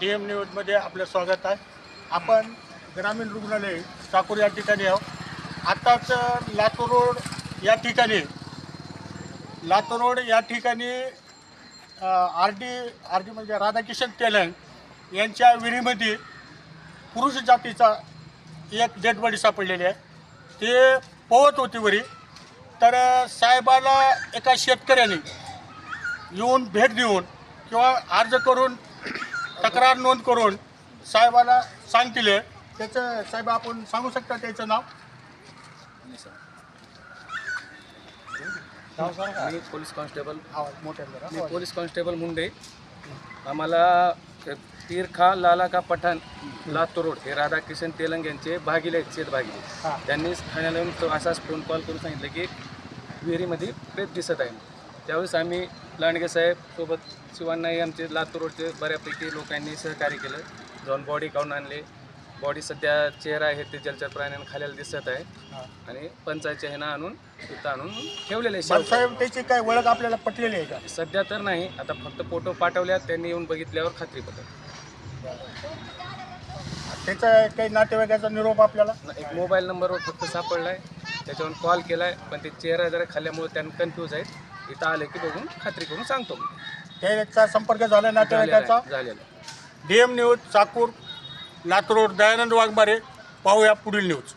D M न्यूजमध्ये आपलं स्वागत आहे. आपण ग्रामीण रुग्णालय चाकूर या ठिकाणी आहोत. आत्ताच लातूर रोड या ठिकाणी लातूर रोड या ठिकाणी आर डी आर डी म्हणजे राधाकिशन तेलंग यांच्या विहिरीमध्ये पुरुष जातीचा एक डेड बॉडी सापडलेली आहे. ते पोहत होती वरी. तर साहेबाला एका शेतकऱ्याने येऊन भेट देऊन किंवा अर्ज करून तक्रार नोंद करून साहेबाला सांगतील त्याचं साहेब आपण सांगू शकता त्याचं नाव? मी पोलीस कॉन्स्टेबल. मी पोलीस कॉन्स्टेबल मुंडे. आम्हाला तीरखा लाला का पठाण लातूर रोड हे राधाकिशन तेलंग यांचे भागिले आहेत शेत भागिले. त्यांनी ठाण्याला येऊन तो असाच फोन कॉल करून सांगितलं की विहिरीमध्ये प्रेत दिसत आहे त्यावेळेस आम्ही लांडगे साहेब सोबत शिवांनाही आमचे लातूर रोडचे बऱ्यापैकी लोकांनी सहकार्य केलं. जाऊन बॉडी काढून आणले. बॉडी सध्या चेहरा आहे ते जलचर प्राण्यांना खाल्याला दिसत आहे. आणि पंचायतच्या ह्यानं आणून तिथं आणून ठेवलेलं आहे. साहेब त्याची काय ओळख आपल्याला पटलेली आहे का? सध्या तर नाही. आता फक्त फोटो पाठवल्यात. त्यांनी येऊन बघितल्यावर खात्री पटत त्याचा काही नातेवाईकाचा निरोप आपल्याला? एक मोबाईल नंबरवर फक्त सापडलाय. त्याच्यावर कॉल केलाय. पण ते चेहरा जरा खाल्ल्यामुळे त्यांना कन्फ्यूज आहेत. इथं आले की बघून खात्री करून सांगतो मी. त्याचा संपर्क झाला झालेलं नातेवाईकाचा आहे, झालेलं आहे. D M news Chakur Latur Dayanand Waghmare पाहूया पुढील न्यूज